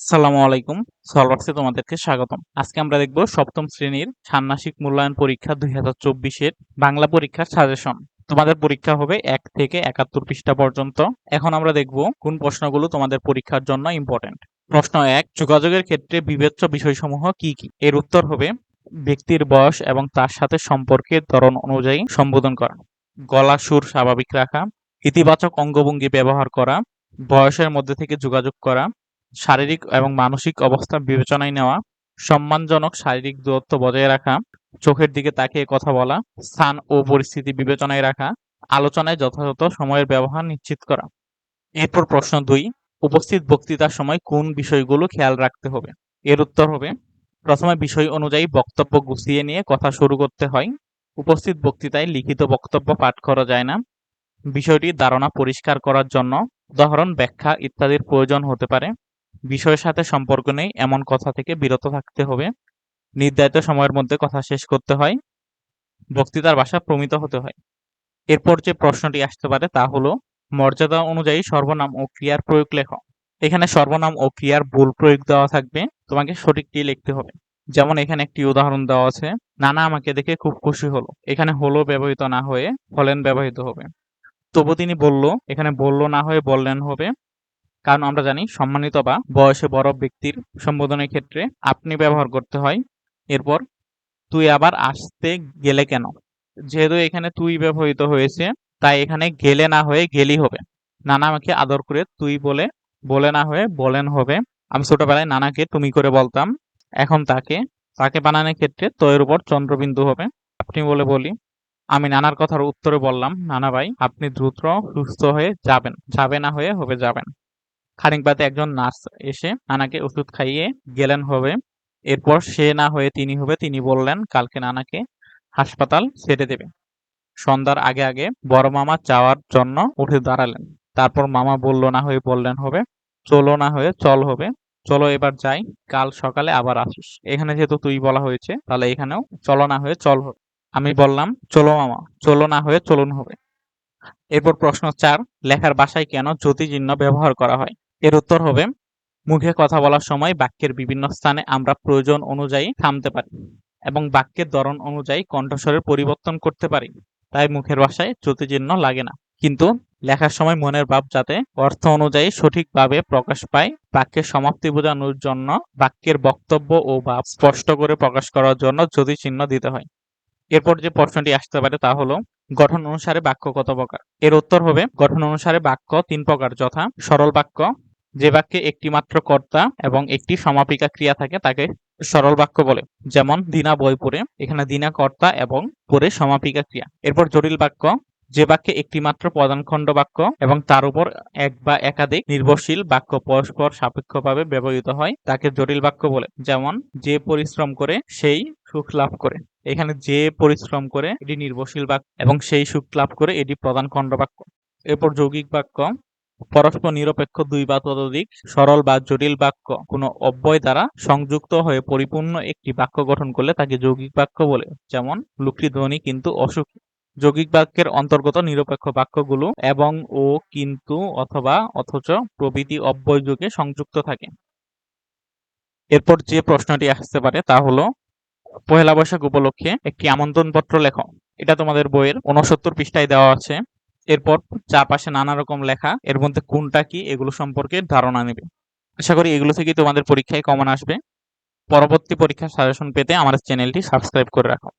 আসসালামু আলাইকুম। সলভার্সে তোমাদেরকে স্বাগতম। আজকে আমরা দেখব সপ্তম শ্রেণির ষান্মাসিক মূল্যায়ন পরীক্ষা দুই হাজার চব্বিশের বাংলা পরীক্ষার সাজেশন। তোমাদের পরীক্ষা হবে এক থেকে একাত্তর পৃষ্ঠা পর্যন্ত। এখন আমরা দেখব কোন প্রশ্নগুলো তোমাদের পরীক্ষার জন্য ইম্পর্টেন্ট প্রশ্ন এক, যোগাযোগের ক্ষেত্রে বিবেচ্য বিষয়সমূহ কি কি? এর উত্তর হবে ব্যক্তির বয়স এবং তার সাথে সম্পর্কের ধরন অনুযায়ী সম্বোধন করা। গলা, সুর স্বাভাবিক রাখা। ইতিবাচক অঙ্গভঙ্গি ব্যবহার করা। বয়সের মধ্যে থেকে যোগাযোগ করা। শারীরিক এবং মানসিক অবস্থা বিবেচনায় নেওয়া, সম্মানজনক শারীরিক দূরত্ব বজায় রাখা, চোখের দিকে তাকিয়ে কথা বলা, স্থান ও পরিস্থিতি বিবেচনায় রাখা, আলোচনায় যথাযথ সময়ের ব্যবহার নিশ্চিত করা। এরপর প্রশ্ন দুই, উপস্থিত বক্তৃতার সময় কোন বিষয়গুলো খেয়াল রাখতে হবে? এর উত্তর হবে, প্রথমে বিষয় অনুযায়ী বক্তব্য গুছিয়ে নিয়ে কথা শুরু করতে হয়। উপস্থিত বক্তৃতায় লিখিত বক্তব্য পাঠ করা যায় না। বিষয়টির ধারণা পরিষ্কার করার জন্য উদাহরণ, ব্যাখ্যা ইত্যাদির প্রয়োজন হতে পারে। বিষয়ের সাথে সম্পর্ক নেই, এমন কথা থেকে বিরত থাকতে হবে। নির্ধারিত সময়ের মধ্যে কথা শেষ করতে হয়। বক্তৃতার ভাষা প্রমিত হতে হয়। এরপর যে প্রশ্নটি আসতে পারে তা হলো, মর্যাদা অনুযায়ী সর্বনাম ও ক্রিয়ার প্রয়োগ লেখ। এখানে সর্বনাম ও ক্রিয়ার ভুল প্রয়োগ দেওয়া থাকবে। তোমাকে সঠিকটি লিখতে হবে। যেমন এখানে একটি উদাহরণ দেওয়া আছে, নানা আমাকে দেখে খুব খুশি হলো। এখানে হলো ব্যবহৃত না হয়ে হলেন ব্যবহৃত হবে। তবু তিনি বলল, এখানে বলল না হয়ে বললেন হবে। কারণ আমরা জানি সম্মানিত বা বয়সে বড় ব্যক্তির সম্বোধনের ক্ষেত্রে আপনি ব্যবহার করতে হয়। এরপর, তুই আবার আসতে গেলে কেন? যেহেতু এখানে তুই ব্যবহৃত হয়েছে, তাই এখানে গেলে না হয়ে গেলি হবে। নানা আমাকে আদর করে তুই বলে বলে না হয়ে বলেন হবে। আমি ছোটবেলায় নানাকে তুমি করে বলতাম। এখন তাকে তাকে বানানোর ক্ষেত্রে তয়ের উপর চন্দ্রবিন্দু হবে। আপনি বলে বলি, আমি নানার কথার উত্তরে বললাম, নানা ভাই, আপনি দ্রুত, সুস্থ হয়ে যাবেন। যাবে না হয়ে হবে যাবেন। খানিক বাদে একজন নার্স এসে নানাকে ওষুধ খাইয়ে গেলেন হবে। এরপর সে না হয়ে তিনি হবে, তিনি বললেন, কালকে নানাকে হাসপাতাল ছেড়ে দেবে। সন্ধ্যার আগে আগে বড় মামা যাওয়ার জন্য উঠে দাঁড়ালেন। তারপর মামা বলল, না হয়ে বললেন হবে, চলো না হয়ে চল হবে। চলো এবার যাই, কাল সকালে আবার আসিস। এখানে যেহেতু তুই বলা হয়েছে, তাহলে এখানেও চলো না হয়ে চল হবে। আমি বললাম, চলো মামা, চলো না হয়ে চলুন হবে। এরপর প্রশ্ন চার, লেখার বাসায় কেন জ্যোতি চিহ্ন ব্যবহার করা হয়? এর উত্তর হবে, মুখে কথা বলার সময় বাক্যের বিভিন্ন স্থানে আমরা প্রয়োজন অনুযায়ী থামতে পারি এবং বাক্যের ধরন অনুযায়ী কণ্ঠস্বরের পরিবর্তন করতে পারি। তাই মুখের ভাষায় চিহ্ন লাগে না। কিন্তু লেখার সময় মনের ভাব যাতে অর্থ অনুযায়ী সঠিকভাবে প্রকাশ পায়, বাক্যের সমাপ্তি বোঝানোর জন্য বাক্যের বক্তব্য ও ভাব স্পষ্ট করে প্রকাশ করার জন্য জ্যোতি চিহ্ন দিতে হয়। এরপর যে প্রশ্নটি আসতে পারে তা হলো, গঠন অনুসারে বাক্য কত প্রকার? এর উত্তর হবে, গঠন অনুসারে বাক্য তিন প্রকার, যথা সরল বাক্য যে বাক্যে একটি মাত্র কর্তা এবং একটি সমাপিকা ক্রিয়া থাকে, তাকে সরল বাক্য বলে। যেমন, দিনা বই পড়ে, এখানে দিনা কর্তা এবং পরে সমাপিকা ক্রিয়া। এরপর জটিল বাক্য, যে বাক্যে একটি মাত্র প্রধান খণ্ড বাক্য এবং তার উপর এক বা একাধিক নির্ভরশীল বাক্য পরস্পর সাপেক্ষভাবে ব্যবহৃত হয়, তাকে জটিল বাক্য বলে। যেমন, যে পরিশ্রম করে, সেই সুখ লাভ করে। এখানে যে পরিশ্রম করে, এটি নির্ভরশীল বাক্য এবং সেই সুখ লাভ করে, এটি প্রধান খণ্ড বাক্য। এরপর যৌগিক বাক্য পরস্পর নিরপেক্ষ দুই বা ততোধিক সরল বা জটিল বাক্য কোনো অব্যয় দ্বারা সংযুক্ত হয়ে পরিপূর্ণ একটি বাক্য গঠন করলে তাকে যৌগিক বাক্য বলে, যেমন, লোকটি ধ্বনি কিন্তু অসুখী। যৌগিক বাক্যের অন্তর্গত নিরপেক্ষ বাক্যগুলো এবং ও কিন্তু অথবা অথচ প্রভৃতি অব্যয় যুগে সংযুক্ত থাকে। এরপর যে প্রশ্নটি আসতে পারে তা হলো, পহেলা বৈশাখ উপলক্ষে একটি আমন্ত্রণপত্র লেখো। এটা তোমাদের বইয়ের উনসত্তর পৃষ্ঠায় দেওয়া আছে। এরপর চারপাশে নানা রকম লেখা, এর মধ্যে কোনটা কি, এগুলো সম্পর্কে ধারণা নেবে। আশা করি এগুলো থেকেই তোমাদের পরীক্ষায় কমন আসবে। পরবর্তী পরীক্ষার সাজেশন পেতে আমাদের চ্যানেলটি সাবস্ক্রাইব করে রাখো।